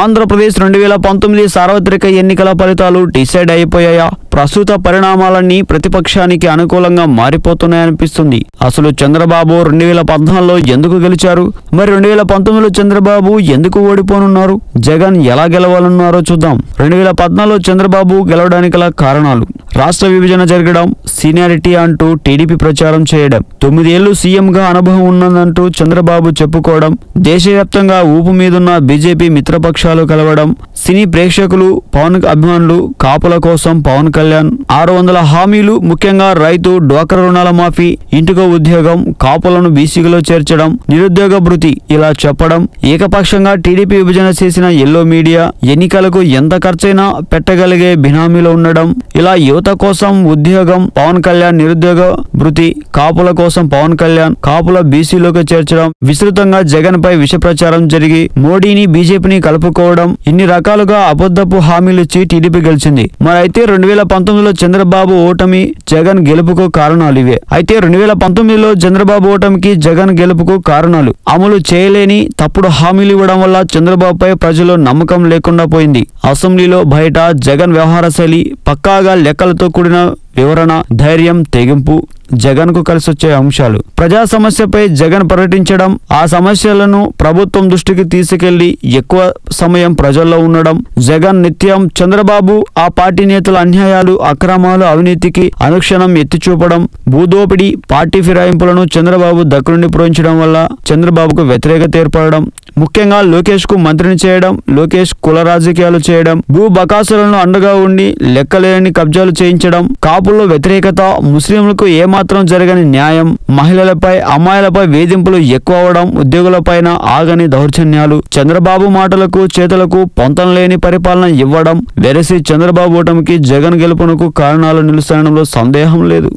ఆంధ్రప్రదేశ్ రెండు వేల పంతొమ్మిది సార్వత్రిక ఎన్నికల ఫలితాలు డిసైడ్ అయిపోయాయా? ప్రస్తుత పరిణామాలన్నీ ప్రతిపక్షానికి అనుకూలంగా మారిపోతున్నాయనిపిస్తుంది. అసలు చంద్రబాబు రెండు వేల పద్నాలుగులో ఎందుకు గెలిచారు? మరి రెండు వేల పంతొమ్మిదిలో చంద్రబాబు ఎందుకు ఓడిపోనున్నారు? జగన్ ఎలా గెలవాలన్నారో చూద్దాం. రెండు వేల పద్నాలుగులో చంద్రబాబు గెలవడానికి గల కారణాలు. రాష్ట్ర విభజన జరగడం సీనియారిటీ అంటూ టీడీపీ ప్రచారం చేయడం తొమ్మిదేళ్ళు సీఎంగా అనుభవం ఉన్నదంటూ చంద్రబాబు చెప్పుకోవడం దేశవ్యాప్తంగా ఊపు మీదున్న బీజేపీ మిత్రపక్షాలు కలవడం సినీ ప్రేక్షకులు పవన్ అభిమానులు కాపుల కోసం పవన్ కళ్యాణ్. ఆరు వందల హామీలు ముఖ్యంగా రైతు డ్వాక్రా రుణాల మాఫీ ఇంటికో ఉద్యోగం కాపులను బీసీలో చేర్చడం నిరుద్యోగ భృతి ఇలా చెప్పడం ఏకపక్షంగా టీడీపీ విభజన చేసిన ఎల్లో మీడియా ఎన్నికలకు ఎంత ఖర్చైనా పెట్టగలిగే బినామీలు ఉండడం ఇలా యువత కోసం ఉద్యోగం పవన్ కళ్యాణ్ నిరుద్యోగ భృతి కాపుల కోసం పవన్ కళ్యాణ్ కాపుల బీసీలోకి చేర్చడం విస్తృతంగా జగన్ పై విష ప్రచారం జరిగి మోడీని బీజేపీని కలుపుకోవడం ఇన్ని రకాలుగా అబద్ధపు హామీలు ఇచ్చి టీడీపీ గెలిచింది. మరి అయితే రెండు వేల పంతొమ్మిదిలో చంద్రబాబు ఓటమి జగన్ గెలుపుకు కారణాలు ఇవే. అయితే రెండు వేల పంతొమ్మిదిలో చంద్రబాబు ఓటమికి జగన్ గెలుపుకు కారణాలు అమలు చేయలేని తప్పుడు హామీలు ఇవ్వడం వల్ల చంద్రబాబుపై ప్రజలు నమ్మకం లేకుండా పోయింది. అసెంబ్లీలో బయట జగన్ వ్యవహార శైలి పక్కాగా లెక్కలతో కూడిన వివరణ ధైర్యం తెగింపు జగన్కు కలిసొచ్చే అంశాలు. ప్రజా సమస్యపై జగన్ పర్యటించడం ఆ సమస్యలను ప్రభుత్వం దృష్టికి తీసుకెళ్ళి ఎక్కువ సమయం ప్రజల్లో ఉండడం జగన్ నిత్యం చంద్రబాబు ఆ పార్టీ నేతల అన్యాయాలు అక్రమాలు అవినీతికి అనుక్షణం ఎత్తి చూపడం భూదోపిడి పార్టీ ఫిరాయింపులను చంద్రబాబు దగ్గరుండి పురించడం వల్ల చంద్రబాబుకు వ్యతిరేకత ఏర్పడడం ముఖ్యంగా లోకేష్కు మంత్రిని చేయడం లోకేష్ కుల రాజకీయాలు చేయడం భూ బకాసులను అండగా ఉండి లెక్కలేని కబ్జాలు చేయించడం కాపుల్లో వ్యతిరేకత ముస్లింలకు ఏమాత్రం జరగని న్యాయం. మహిళలపై అమ్మాయిలపై వేధింపులు ఎక్కువ అవడం ఉద్యోగులపైన ఆగని దౌర్జన్యాలు. చంద్రబాబు మాటలకు చేతులకు పొంతం లేని పరిపాలన ఇవ్వడం వెరసి చంద్రబాబు ఓటమికి జగన్ గెలుపునకు కారణాలు నిలుస్తాయడంలో సందేహం లేదు.